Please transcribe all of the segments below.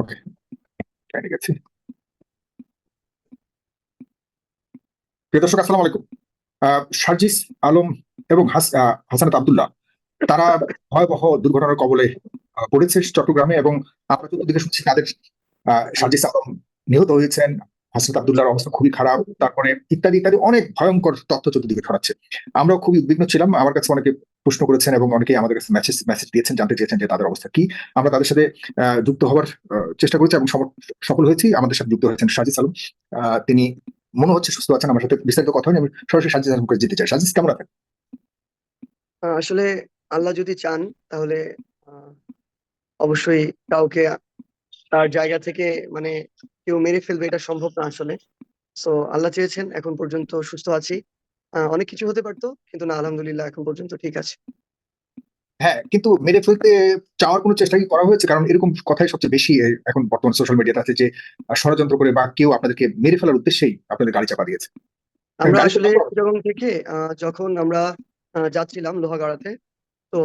ওকে ঠিক আছে প্রিয় দর্শক আসসালামু আলাইকুম। সার্জিস আলম এবং হাসানাত আব্দুল্লাহ তারা ভয়াবহ দুর্ঘটনার কবলে পড়েছে চট্টগ্রামে এবং আমরা চতুর্দিকে শুনছি তাদের আহ, সার্জিস আলম নিহত হয়েছেন। হাসনাত আব্দুল্লাহর অবস্থা খুবই খারাপ। তারপরে ইত্যাদি ইত্যাদি অনেক ভয়ঙ্কর তথ্য চতুর্দিকে ছড়াচ্ছে। আমরাও খুবই উদ্বিগ্ন ছিলাম। আমার কাছে অনেকে প্রশ্ন করেছেন এবং অনেকে আমাদের কাছে মেসেজ মেসেজ দিয়েছেন জানতে চেয়েছেন যে তাদের অবস্থা কি। আমরা তাদের সাথে যুক্ত হওয়ার চেষ্টা করেছি এবং সফল হয়েছি। আমাদের সাথে যুক্ত হয়েছেন সাজিস আলম আহ, তিনি মনে হচ্ছে সুস্থ আছেন। আমার সাথে বিস্তারিত কথা হয়নি। আমি সরাসরি সাজিস আলমকে যেতে চাই। সাজিস কেমন আছেন? আসলে আল্লাহ যদি চান তাহলে অবশ্যই কাউকে তার জায়গা থেকে মানে কেউ মেরে ফেলবে এটা সম্ভব না আসলে। সো আল্লাহ চেয়েছেন। এখন পর্যন্ত সুস্থ আছি। অনেক কিছু হতে পারতো কিন্তু না আলহামদুলিল্লাহ এখন পর্যন্ত ঠিক আছে। হ্যাঁ কিন্তু মেরে ফেলতে চাওয়ার কোনো চেষ্টা কি করা হয়েছে? কারণ এরকম কথাই সবচেয়ে বেশি এখন বর্তমান সোশ্যাল মিডিয়াতে আছে যে ষড়যন্ত্র করে বা কেউ আপনাদেরকে মেরে ফেলার উদ্দেশ্যেই আপনাদের গাড়ি চাপা দিয়েছে। আমরা আসলে চিটাগং থেকে যখন আমরা যাচ্ছিলাম লোহাগাড়াতে তো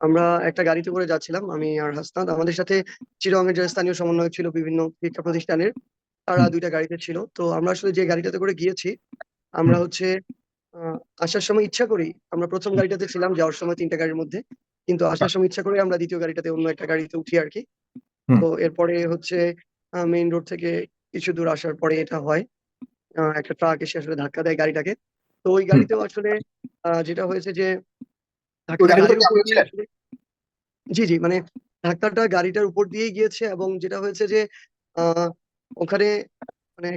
আমরা একটা গাড়িতে করে যাচ্ছিলাম আমি আর হাসনাত। আমাদের সাথে চিটাগং এর যে স্থানীয় সমন্বয়ক ছিল বিভিন্ন শিক্ষা প্রতিষ্ঠানের তারা দুইটা গাড়িতে ছিল। তো আমরা আসলে যে গাড়িটাতে করে গিয়েছি আমরা হচ্ছে আসার সময় ইচ্ছা করি আমরা প্রথম গাড়িটাতে ছিলাম যাওয়ার সময় তিনটা গাড়ির মধ্যে কিন্তু আসার সময় ইচ্ছা করে আমরা দ্বিতীয় গাড়িটাতে অন্য একটা গাড়িতে উঠি আর কি তো এরপরে হচ্ছে মেইন রোড থেকে কিছু দূর আসার পরে এটা হয় একটা ট্রাক এসে আসলে ধাক্কা দেয় গাড়িটাকে। তো ওই গাড়িতেও আসলে আহ, যেটা হয়েছে যে জি জি মানে ধাক্কাটা গাড়িটার উপর দিয়েই গিয়েছে এবং যেটা হয়েছে যে আহ ওখানে মানে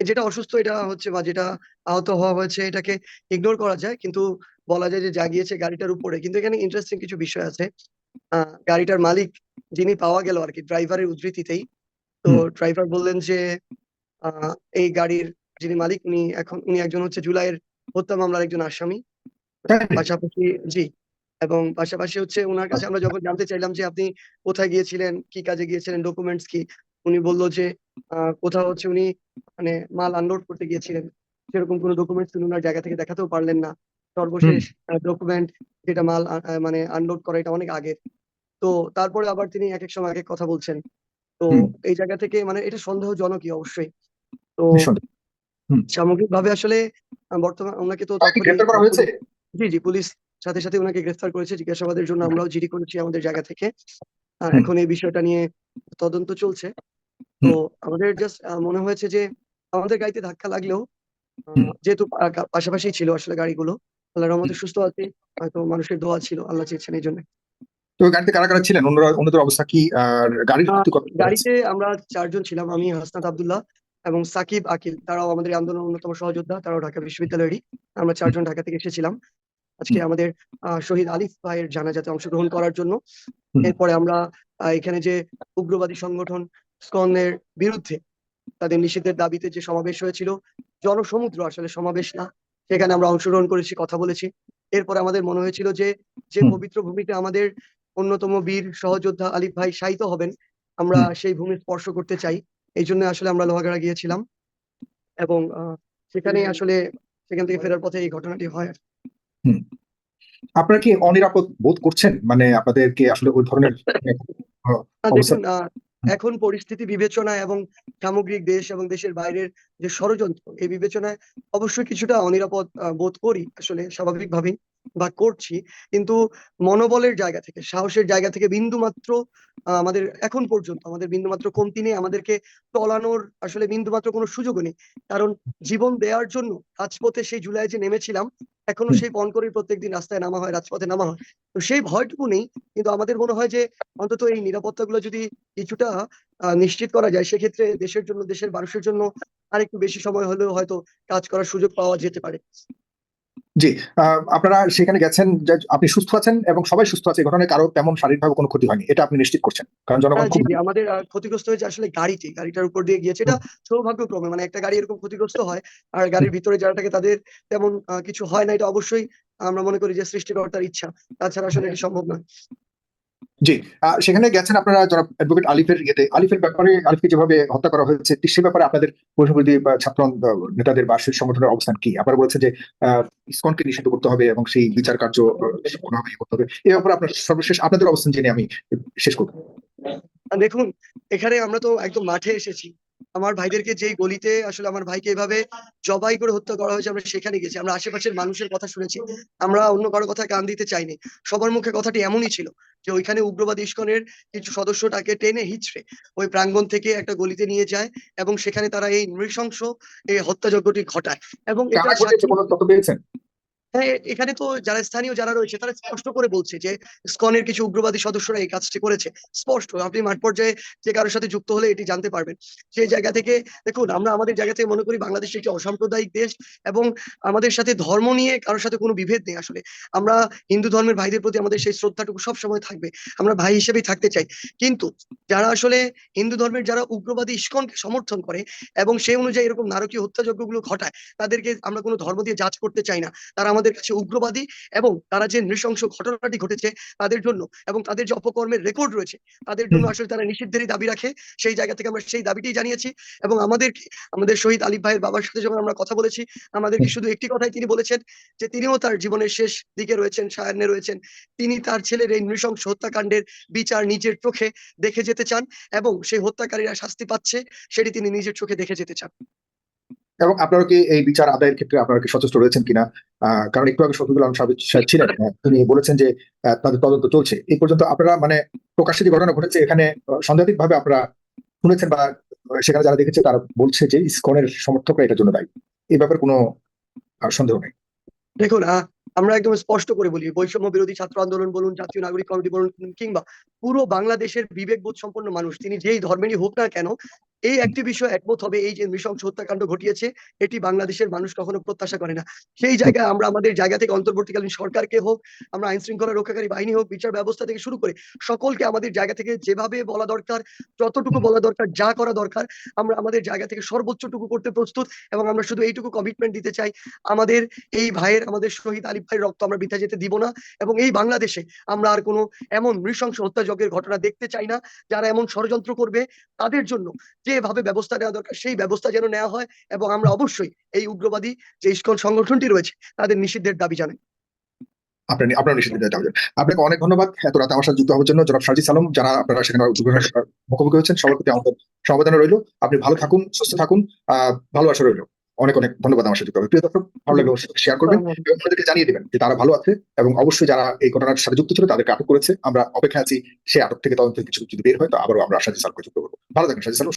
যেটা অসুস্থ এটা হচ্ছে বা যেটা আহত হওয়া হয়েছে এটাকে ইগনোর করা যায়। কিন্তু বলা যায় যে জাগিয়েছে গাড়িটার উপরে। কিন্তু এখানে ইন্টারেস্টিং কিছু বিষয় আছে। গাড়িটার মালিক যিনি পাওয়া গেল আর কি ড্রাইভারের উদ্ধৃতিতেই। তো ড্রাইভার বললেন যে এই গাড়ির যিনি মালিক উনি এখন উনি একজন হচ্ছে জুলাইয়ের হত্যা মামলার একজন আসামি। পাশাপাশি জি এবং পাশাপাশি হচ্ছে ওনার কাছে আমরা যখন জানতে চাইলাম যে আপনি কোথায় গিয়েছিলেন কি কাজে গিয়েছিলেন ডকুমেন্টস কি উনি বলল যে কোথাও হচ্ছে উনি মানে মাল আনলোড করতে গিয়েছিলেন। সেরকম কোনো ডকুমেন্টস উনি ওনার জায়গা থেকে দেখাতেও পারলেন না। সর্বশেষ ডকুমেন্ট যেটা মাল মানে আনলোড করা এটা অনেক আগের। তো তারপরে আবার তিনি এক এক সময় এক এক কথা বলছেন। তো এই জায়গা থেকে মানে এটা সন্দেহজনকই অবশ্যই। তো। সামগ্রিকভাবে আসলে বর্তমান ওনাকে তো জি জি পুলিশ সাথে সাথে ওনাকে গ্রেফতার করেছে। জিজ্ঞাসাবাদের জন্য আমরাও জিডি করেছি আমাদের জায়গা থেকে। আর এখন এই বিষয়টা নিয়ে তদন্ত চলছে। তো আমাদের জাস্ট মনে হয়েছে যে আমাদের গাড়িতে ধাক্কা লাগলেও যেহেতু পাশাপাশি ছিল আসলে গাড়িগুলো আল্লাহর রহমতে সুস্থ আছে হয়তো মানুষের দোয়া ছিল আল্লাহ চেয়েছেন এই জন্য। তো গাড়িতে কারা কারা ছিলেন? অন্যরা অন্যদের অবস্থা কি? আর গাড়ির গাড়িতে আমরা চারজন ছিলাম আমি হাসনাত আব্দুল্লাহ এবং সাকিব আকিল। তারাও আমাদের আন্দোলনের অন্যতম সহযোদ্ধা তারাও ঢাকা বিশ্ববিদ্যালয়েরই। আমরা চারজন ঢাকা থেকে এসেছিলাম। আজকে আমাদের শহীদ আলিফ ভাইয়ের জানাজাতে অংশগ্রহণ করার জন্য। এরপরে আমরা এখানে যে উগ্রবাদী সংগঠন স্কনের বিরুদ্ধে তাদের নিষেধের দাবিতে যে সমাবেশ হয়েছিল জনসমুদ্র আসলে সমাবেশ না সেখানে আমরা অংশগ্রহণ করেছি কথা বলেছি। এরপরে আমাদের মনে হয়েছিল যে যে পবিত্র ভূমিতে আমাদের অন্যতম বীর সহযোদ্ধা আলিফ ভাই শায়িত হবেন আমরা সেই ভূমি স্পর্শ করতে চাই। এই জন্য আসলে আমরা লোহাগাড়া গিয়েছিলাম এবং আহ, সেখানেই আসলে সেখান থেকে ফেরার পথে এই ঘটনাটি হয় আপনারা কি অনিরাপদ বোধ করছেন? মানে আপনাদেরকে আসলে ওই ধরনের দেখুন এখন পরিস্থিতি বিবেচনা এবং সামগ্রিক দেশ এবং দেশের বাইরের যে ষড়যন্ত্র এই বিবেচনায় অবশ্যই কিছুটা অনিরাপদ বোধ করি আসলে স্বাভাবিকভাবেই। বা করছি কিন্তু মনোবলের জায়গা থেকে সাহসের জায়গা থেকে বিন্দু মাত্র আমাদের এখন পর্যন্ত আমাদের বিন্দু মাত্র কমতি নেই আমাদেরকে টলানোর আসলে বিন্দু মাত্র কোনো সুযোগও নেই। কারণ জীবন দেওয়ার জন্য রাজপথে সেই জুলাই যে নেমেছিলাম এখনও সেই পণ করে প্রত্যেকদিন রাস্তায় নামা হয় রাজপথে নামা হয়। তো সেই ভয়টুকু নেই কিন্তু আমাদের মনে হয় যে অন্তত এই নিরাপত্তাগুলো যদি কিছুটা নিশ্চিত করা যায় সেক্ষেত্রে দেশের জন্য দেশের মানুষের জন্য আরেকটু বেশি সময় হলেও হয়তো কাজ করার সুযোগ পাওয়া যেতে পারে। জি আহ, আপনারা সেখানে গেছেন আপনি সুস্থ আছেন এবং সবাই সুস্থ আছে ঘটনায় কারও তেমন শারীরিকভাবে কোনো ক্ষতি হয়নি এটা আপনি নিশ্চিত করছেন। কারণ জনগণ আমাদের ক্ষতিগ্রস্ত হয়েছে আসলে গাড়িটি গাড়িটার উপর দিয়ে গিয়েছে এটা সৌভাগ্যক্রমে মানে একটা গাড়ি এরকম ক্ষতিগ্রস্ত হয় আর গাড়ির ভিতরে যারা থাকে তাদের তেমন কিছু হয় না এটা অবশ্যই আমরা মনে করি যে সৃষ্টিকর্তার ইচ্ছা তাছাড়া আসলে এটা সম্ভব নয়। জি সেখানে গেছেন আপনারা যারা অ্যাডভোকেট আলিফের ইয়েতে। আলিফের ব্যাপারে, আলিফকে যেভাবে হত্যা করা হয়েছে সে ব্যাপারে আপনাদের বা ছাত্র নেতাদের বা সেই সংগঠনের অবস্থান কি? আপনারা বলেছেন যে ইসকনকে নিষিদ্ধ করতে হবে এবং সেই বিচার কার্য করতে হবে। এ ব্যাপারে আপনার সর্বশেষ আপনাদের অবস্থান জেনে আমি শেষ করব। দেখুন, এখানে আমরা তো একদম মাঠে এসেছি। আমার ভাইদেরকে যেই গলিতে আসলে আমার ভাইকে এভাবে জবাই করে হত্যা করা হয়েছে, আমরা সেখানে গেছি। আমরা আশেপাশের মানুষের কথা শুনেছি। আমরা অন্য কারও কথা কান দিতে চাইনি। সবার মুখে কথাটি এমনই ছিল যে ওইখানে উগ্রবাদী ইস্কনের কিছু সদস্যটাকে টেনে হিচড়ে ওই প্রাঙ্গণ থেকে একটা গলিতে নিয়ে যায় এবং সেখানে তারা এই নৃশংস এই হত্যাযজ্ঞটি ঘটায়। এবং এটা হ্যাঁ এখানে তো যারা স্থানীয় যারা রয়েছে, তারা স্পষ্ট করে বলছে যে স্কনের কিছু উগ্রবাদী সদস্যরা এই কাজটি করেছে। স্পষ্ট, আপনি মাঠ পর্যায়ে যে কারোর সাথে যুক্ত হলে এটি জানতে পারবেন। সেই জায়গা থেকে, দেখুন, আমরা আমাদের জায়গা থেকে মনে করি বাংলাদেশ একটি অসাম্প্রদায়িক দেশ এবং আমাদের সাথে ধর্ম নিয়ে কারোর সাথে কোনো বিভেদ নেই আসলে। আমরা হিন্দু ধর্মের ভাইদের প্রতি আমাদের সেই শ্রদ্ধাটুকু সব সময় থাকবে। আমরা ভাই হিসেবেই থাকতে চাই। কিন্তু যারা আসলে হিন্দু ধর্মের যারা উগ্রবাদী ইস্কনকে সমর্থন করে এবং সেই অনুযায়ী এরকম নারকীয় হত্যাযজ্ঞগুলো ঘটায়, তাদেরকে আমরা কোনো ধর্ম দিয়ে জাজ করতে চাই না। তারা আমাদের কাছে উগ্রবাদী এবং তারা যে নৃশংস ঘটনাটি ঘটেছে তাদের জন্য এবং তাদের যে অপকর্মের রেকর্ড রয়েছে তাদের জন্য আসলে তারা নিষিদ্ধেরই দাবি রাখে। সেই জায়গা থেকে আমরা সেই দাবিটি জানিয়েছি এবং আমাদেরকে আমাদের শহীদ আলিফ ভাইয়ের বাবার সাথে যখন আমরা কথা বলেছি আমাদেরকে শুধু একটি কথাই তিনি বলেছেন যে তিনিও তার জীবনের শেষ দিকে রয়েছেন সায়ান্নে রয়েছেন। তিনি তার ছেলের এই নৃশংস হত্যাকাণ্ডের বিচার নিজের চোখে দেখে যেতে চান এবং সেই হত্যাকারীরা শাস্তি পাচ্ছে সেটি তিনি নিজের চোখে দেখে যেতে চান। এবং আপনারা কি এই বিচার আদায়ের ক্ষেত্রে আপনারা কি সচেষ্ট রয়েছেন কিনা? কারণ একটু আগে শফিকুল আলম সাহেব ছিলেন তিনি বলেছেন যে তাদের তদন্ত চলছে। এই পর্যন্ত আপনারা মানে প্রকাশ্যে যে ঘটনা ঘটেছে, এখানে সাংঘাতিক ভাবে আপনারা শুনেছেন বা সেখানে যারা দেখেছে, তারা বলছে যে ইসকনের সমর্থকরা এটার জন্য দায়ী। এই ব্যাপারে কোনো সন্দেহ নেই। দেখুন আমরা একদম স্পষ্ট করে বলি, বৈষম্য বিরোধী ছাত্র আন্দোলন বলুন, জাতীয় নাগরিক কমিটি বলুন, কিংবা পুরো বাংলাদেশের বিবেকবোধ সম্পন্ন মানুষ, তিনি যেই ধর্মেরই হোক না কেন এই একটি বিষয় একমত হবে, এই যে নৃশংস হত্যাকাণ্ড ঘটিয়েছে, এটি বাংলাদেশের মানুষ কখনো প্রত্যাশা করে না। সেই জায়গায় আমরা আমাদের জায়গা থেকে অন্তর্বর্তীকালীন সরকারকে হোক, আমরা আইন শৃঙ্খলা রক্ষাকারী বাহিনী হোক, বিচার ব্যবস্থা থেকে শুরু করে সকলকে আমাদের জায়গা থেকে যেভাবে বলা দরকার, যতটুকু বলা দরকার, যা করা দরকার, আমরা আমাদের জায়গা থেকে সর্বোচ্চটুকু করতে প্রস্তুত এবং আমরা শুধু এইটুকু কমিটমেন্ট দিতে চাই, আমাদের এই ভাইয়ের, আমাদের শহীদ আলিফ ভাইয়ের রক্ত আমরা বৃথা যেতে দিব না এবং এই বাংলাদেশে আমরা আর কোনো এমন নৃশংস হত্যাযজ্ঞের ঘটনা দেখতে চাই না, যারা এমন ষড়যন্ত্র করবে, তাদের জন্য যেভাবে ব্যবস্থা নেওয়া দরকার সেই ব্যবস্থা যেন নেওয়া হয় এবং আমরা অবশ্যই এই উগ্রবাদী যে ইস্কন সংগঠনটি রয়েছে তাদের নিষিদ্ধের দাবি জানাই। আপনার আপনার আপনাকে অনেক ধন্যবাদ। এত রাতে আমার সাথে যুক্ত হওয়ার জন্য। জনাব সার্জিস আলম যারা আপনারা সেখানে মুখোমুখি হয়েছেন সবার প্রতি আমাদের সমবেদনা রইল। আপনি ভালো থাকুন সুস্থ থাকুন আহ ভালোবাসা রইল। অনেক অনেক ধন্যবাদ আমার সাথে যুক্ত হবে প্রিয় দর্শক ভালো লাগলে শেয়ার করবেন এবং আমাদেরকে জানিয়ে দিবেন যে তারা ভালো আছে এবং অবশ্যই যারা এই ঘটনার সাথে যুক্ত ছিল তাদেরকে আটক করেছে। আমরা অপেক্ষা আছি সেই আটক থেকে তদন্ত কিছু যদি বের হয় তো আবারও আমরা সাজি আলমকে যুক্ত করব। ভালো থাকেন সাজিস আলম